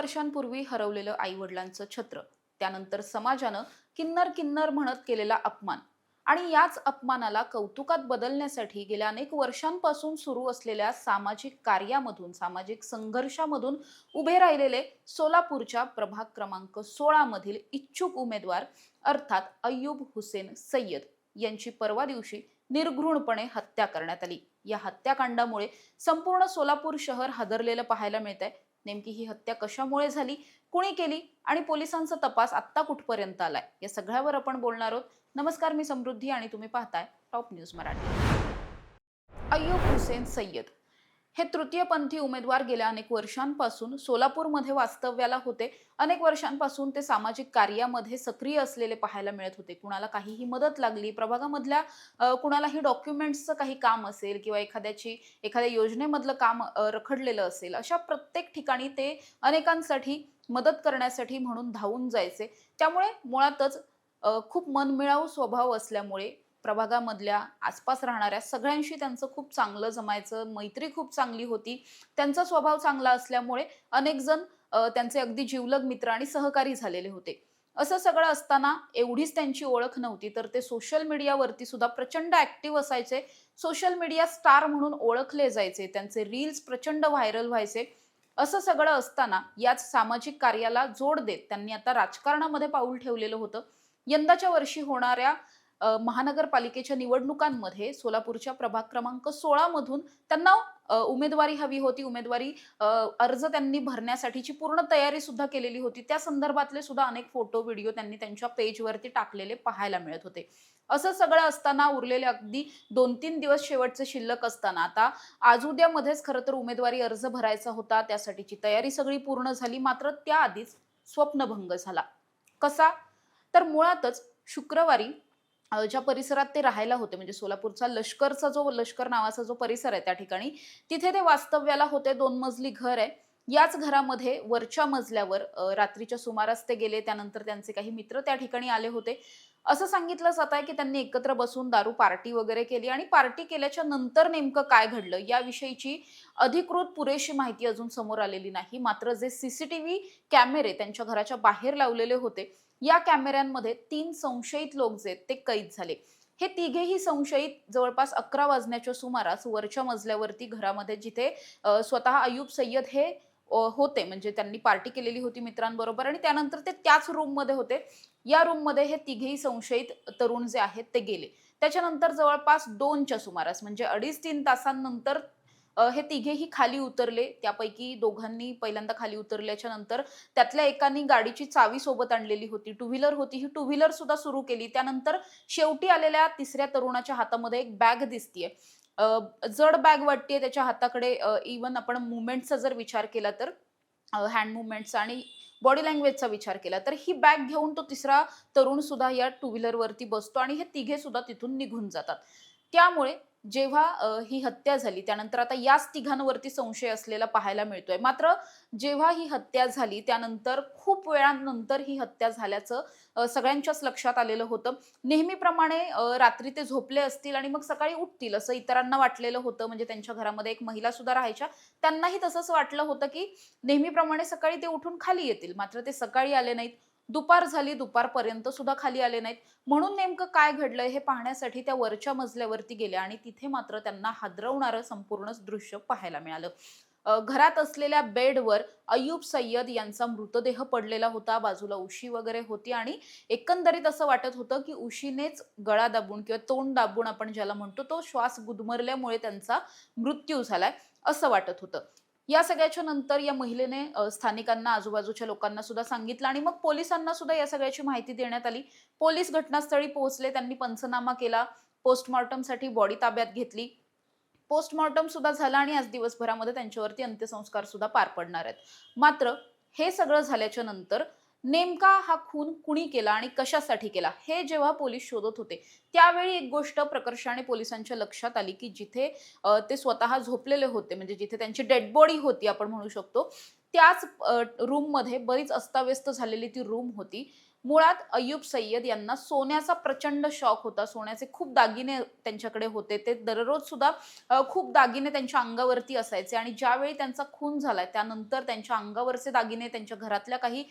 वर्षांपूर्वी हरवलेलं आईवडिलांचं छत्र. त्यानंतर समाजानं किन्नर किन्नर म्हणत केलेला अपमान. आणि याच अपमानाला कौतुकात बदलण्यासाठी गेल्या अनेक वर्षांपासून सुरू असलेल्या सामाजिक कार्यामधून सामाजिक संघर्षामधून उभे राहिलेले सोलापूरच्या प्रभाग क्रमांक सोळा मधील इच्छुक उमेदवार अर्थात अय्यूब हुसेन सय्यद यांची परवा दिवशी निर्घृणपणे हत्या करण्यात आली. या हत्याकांडामुळे संपूर्ण सोलापूर शहर हादरलेलं पाहायला मिळत आहे नेमकी ही हत्या कशामुळे झाली कुणी केली आणि पोलिसांचा तपास आत्ता कुठपर्यंत आलाय? या सगळ्यावर आपण बोलणार आहोत. नमस्कार मी समृद्धी आणि तुम्ही पाहताय टॉप न्यूज मराठी. अय्यूब हुसेन सय्यद. हे तृतीयपंथी उमेदवार गेल्या अनेक वर्षांपासून सोलापूरमध्ये वास्तव्याला होते. अनेक वर्षांपासून ते सामाजिक कार्यामध्ये सक्रिय असलेले पाहायला मिळत होते. कुणाला काहीही मदत लागली प्रभागामधल्या कुणालाही डॉक्युमेंट्सचं काही काम असेल किंवा एखाद्याची एखाद्या योजनेमधलं काम रखडलेलं असेल अशा प्रत्येक ठिकाणी ते अनेकांसाठी मदत करण्यासाठी म्हणून धावून जायचे. त्यामुळे मुळातच खूप मनमिळावू स्वभाव असल्यामुळे प्रभागामधल्या आसपास राहणाऱ्या सगळ्यांशी त्यांचं खूप चांगलं जमायचं मैत्री खूप चांगली होती. त्यांचा स्वभाव चांगला असल्यामुळे अनेक जण त्यांचे अगदी जीवलग मित्र आणि सहकारी झालेले होते. असं सगळं असताना एवढीच त्यांची ओळख नव्हती तर ते सोशल मीडियावरती सुद्धा प्रचंड ऍक्टिव्ह असायचे. सोशल मीडिया स्टार म्हणून ओळखले जायचे त्यांचे रील्स प्रचंड व्हायरल व्हायचे. असं सगळं असताना याच सामाजिक कार्याला जोड देत त्यांनी आता राजकारणामध्ये पाऊल ठेवलेलं होतं. यंदाच्या वर्षी होणाऱ्या महानगरपालिकेच्या निवडणुकांमध्ये सोलापूरच्या प्रभाग क्रमांक सोळा मधून त्यांना उमेदवारी हवी होती. उमेदवारी अर्ज त्यांनी भरण्यासाठीची पूर्ण तयारी सुद्धा केलेली होती. त्या संदर्भातले सुद्धा अनेक फोटो व्हिडिओ त्यांनी त्यांच्या पेजवरती टाकलेले पाहायला मिळत होते. असं सगळं असताना उरलेले अगदी दोन तीन दिवस शेवटचे शिल्लक असताना आता आज उद्यामध्येच खरं तर उमेदवारी अर्ज भरायचा होता. त्यासाठीची तयारी सगळी पूर्ण झाली. मात्र त्याआधीच स्वप्नभंग झाला. कसा? तर मुळातच शुक्रवारी ज्या परिसरात ते राहायला होते म्हणजे सोलापूरचा लष्करचा जो लष्कर नावाचा जो परिसर आहे त्या ठिकाणी तिथे ते वास्तव्याला होते दोन मजली घर आहे. याच घरामध्ये वरच्या मजल्यावर रात्रीच्या सुमारास ते गेले. त्यानंतर त्यांचे काही मित्र त्या ठिकाणी आले होते. असं सांगितलं जात आहे की त्यांनी एकत्र बसून दारू पार्टी वगैरे केली आणि पार्टी केल्याच्यानंतर नेमकं काय घडलं याविषयीची अधिकृत पुरेशी माहिती अजून समोर आलेली नाही. मात्र जे सीसीटीव्ही कॅमेरे त्यांच्या घराच्या बाहेर लावलेले होते या कॅमेऱ्यांमध्ये तीन संशयित लोक जे ते कैद झाले. हे तिघेही संशयित जवळपास अकरा वाजण्याच्या सुमारास वरच्या मजल्यावरती घरामध्ये जिथे स्वतः अयुब सय्यद हे होते. म्हणजे त्यांनी पार्टी केलेली होती मित्रांबरोबर आणि त्यानंतर ते त्याच रूममध्ये होते. या रूममध्ये हे तिघेही संशयित तरुण जे आहेत ते गेले. त्याच्यानंतर जवळपास दोनच्या सुमारास म्हणजे अडीच तीन तासांनंतर हे तिघेही खाली उतरले. त्यापैकी दोघांनी पहिल्यांदा खाली उतरल्याच्या नंतर त्यातल्या एकानी गाडीची चावी सोबत आणलेली होती. टू व्हीलर होती. ही टू व्हीलर सुद्धा सुरू केली. त्यानंतर शेवटी आलेल्या तिसऱ्या तरुणाच्या हातामध्ये एक बॅग दिसतीये. जड बॅग वाटते त्याच्या हाताकडे इवन आपण मुवमेंटचा जर विचार केला तर हँड मुवमेंटचा आणि बॉडी लँग्वेजचा विचार केला तर ही बॅग घेऊन तो तिसरा तरुण सुद्धा या टू व्हीलरवरती बसतो आणि हे तिघे सुद्धा तिथून निघून जातात. त्यामुळे जेव्हा ही हत्या झाली त्यानंतर आता याच तिघांवरती संशय असलेला पाहायला मिळतोय. मात्र जेव्हा ही हत्या झाली त्यानंतर खूप वेळानंतर ही हत्या झाल्याचं सगळ्यांच्याच लक्षात आलेलं होतं. नेहमीप्रमाणे रात्री ते झोपले असतील आणि मग सकाळी उठतील असं इतरांना वाटलेलं होतं. म्हणजे त्यांच्या घरामध्ये एक महिला सुद्धा राहायच्या. त्यांनाही तसंच वाटलं होतं की नेहमीप्रमाणे सकाळी ते उठून खाली येतील. मात्र ते सकाळी आले नाहीत. दुपार झाली दुपारपर्यंत सुद्धा खाली आले नाहीत. म्हणून नेमकं काय घडलंय हे पाहण्यासाठी त्या वरच्या मजल्यावरती गेल्या आणि तिथे मात्र त्यांना हादरवणारं संपूर्णच दृश्य पाहायला मिळालं. घरात असलेल्या बेडवर अयूब सय्यद यांचा मृतदेह पडलेला होता. बाजूला उशी वगैरे होती आणि एकंदरीत असं वाटत होतं की उशीनेच गळा दाबून किंवा तोंड दाबून आपण ज्याला म्हणतो तो श्वास गुदमरल्यामुळे त्यांचा मृत्यू झालाय असं वाटत होतं. या सगळ्याच्या नंतर या महिलेने स्थानिकांना आजूबाजूच्या लोकांना सुद्धा सांगितलं आणि मग पोलिसांना सुद्धा या सगळ्याची माहिती देण्यात आली. पोलीस घटनास्थळी पोहोचले त्यांनी पंचनामा केला पोस्टमॉर्टमसाठी बॉडी ताब्यात घेतली. पोस्टमॉर्टम सुद्धा झाला आणि आज दिवसभरामध्ये त्यांच्यावरती अंत्यसंस्कार सुद्धा पार पडणार आहेत. मात्र हे सगळं झाल्याच्यानंतर नेमका हा खून कुणी केला आणि कशासाठी केला? हे जेव्हा पोलीस शोधत होते त्यावेळी एक गोष्ट प्रकर्षाने पोलिसांच्या लक्षात आली की जिथे ते स्वतः झोपलेले होते म्हणजे जिथे त्यांची डेड बॉडी होती आपण म्हणू शकतो त्याच रूममध्ये बरीच अस्ताव्यस्त झालेली ती रूम होती. मुळात अय्यूब सय्यद यांना सोन्याचा प्रचंड शॉक होता. सोन्याचे खूप दागिने त्यांच्याकडे होते. ते दररोज सुद्धा खूप दागिने त्यांच्या अंगावरती असायचे आणि ज्यावेळी त्यांचा खून झालाय त्यानंतर त्यांच्या अंगावरचे दागिने त्यांच्या घरातल्या काही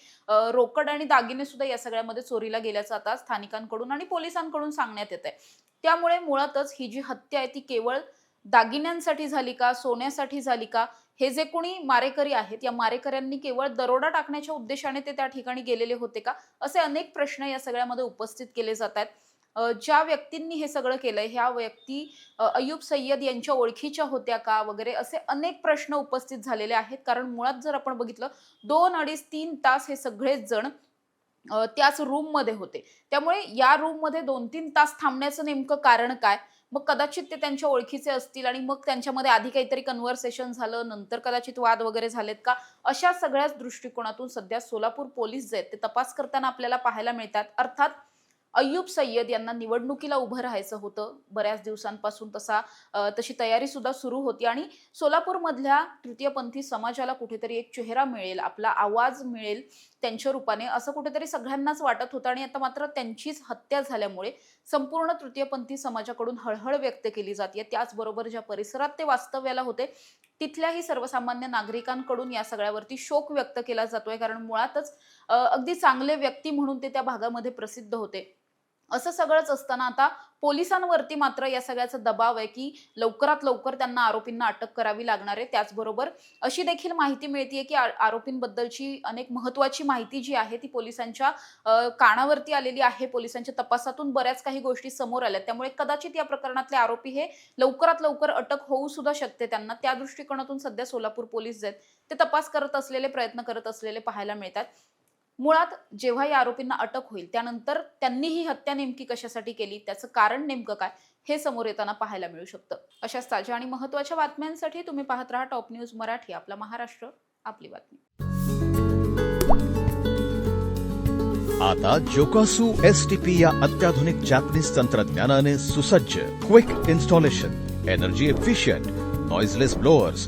रोकड आणि दागिने सुद्धा या सगळ्यामध्ये चोरीला गेल्याचं आता स्थानिकांकडून आणि पोलिसांकडून सांगण्यात येत आहे त्यामुळे मुळातच ही जी हत्या आहे ती केवळ दागिन्यांसाठी झाली का सोन्यासाठी झाली का हे जे कोणी मारेकरी आहेत या मारेकऱ्यांनी केवळ दरोडा टाकण्याच्या उद्देशाने ते त्या ठिकाणी गेलेले होते का? असे अनेक प्रश्न या सगळ्यामध्ये उपस्थित केले जात आहेत ज्या व्यक्तींनी हे सगळं केलंय ह्या व्यक्ती अयुब अय्यूब सय्यद यांच्या ओळखीच्या होत्या का वगैरे असे अनेक प्रश्न उपस्थित झालेले आहेत. कारण मुळात जर आपण बघितलं दोन अडीच तीन तास हे सगळेच जण त्याच रूममध्ये होते. त्यामुळे या रूममध्ये दोन तीन तास थांबण्याचं नेमकं कारण काय? मग कदाचित ते त्यांच्या ओळखीचे असतील आणि मग त्यांच्यामध्ये आधी काहीतरी कन्व्हर्सेशन झालं नंतर कदाचित वाद वगैरे झालेत का? अशा सगळ्याच दृष्टिकोनातून सध्या सोलापूर पोलीस जे आहेत ते तपास करताना आपल्याला पाहायला मिळतात. अर्थात अय्यूब सय्यद यांना निवडणुकीला उभं राहायचं होतं. बऱ्याच दिवसांपासून तसा तशी तयारी सुद्धा सुरू होती आणि सोलापूरमधल्या तृतीयपंथी समाजाला कुठेतरी एक चेहरा मिळेल आपला आवाज मिळेल त्यांच्या रूपाने असं कुठेतरी सगळ्यांनाच वाटत होतं आणि आता मात्र त्यांचीच हत्या झाल्यामुळे संपूर्ण तृतीयपंथी समाजाकडून हळहळ व्यक्त केली जाते. त्याचबरोबर ज्या परिसरात ते वास्तव्याला होते तिथल्याही सर्वसामान्य नागरिकांकडून या सगळ्यावरती शोक व्यक्त केला जातोय. कारण मुळातच अगदी चांगले व्यक्ती म्हणून ते त्या भागामध्ये प्रसिद्ध होते. असं सगळंच असताना आता पोलिसांवरती मात्र या सगळ्याचा दबाव आहे की लवकरात लवकर त्यांना आरोपींना अटक करावी लागणार आहे. त्याचबरोबर अशी देखील माहिती मिळते की आरोपींबद्दलची अनेक महत्वाची माहिती जी आहे ती पोलिसांच्या कानावरती आलेली आहे. पोलिसांच्या तपासातून बऱ्याच काही गोष्टी समोर आल्या. त्यामुळे कदाचित या प्रकरणातले आरोपी हे लवकरात लवकर अटक होऊ सुद्धा शकते त्यांना. त्या दृष्टिकोनातून सध्या सोलापूर पोलीस जे आहेत ते तपास करत असलेले प्रयत्न करत असलेले पाहायला मिळतात. मुळात जेव्हा या आरोपींना अटक होईल त्यानंतर त्यांनी ही हत्या नेमकी कशासाठी केली त्याचं कारण नेमकं काय हे समोर येताना पाहायला मिळू शकतं. अशाच ताज्या आणि महत्त्वाच्या बातम्यांसाठी तुम्ही पाहत राहा टॉप न्यूज मराठी आपला महाराष्ट्र आपली बातमी. आता जोकासू एस टी पी या अत्याधुनिक जॅपनीज तंत्रज्ञानाने सुसज्ज quick installation energy efficient noiseless blowers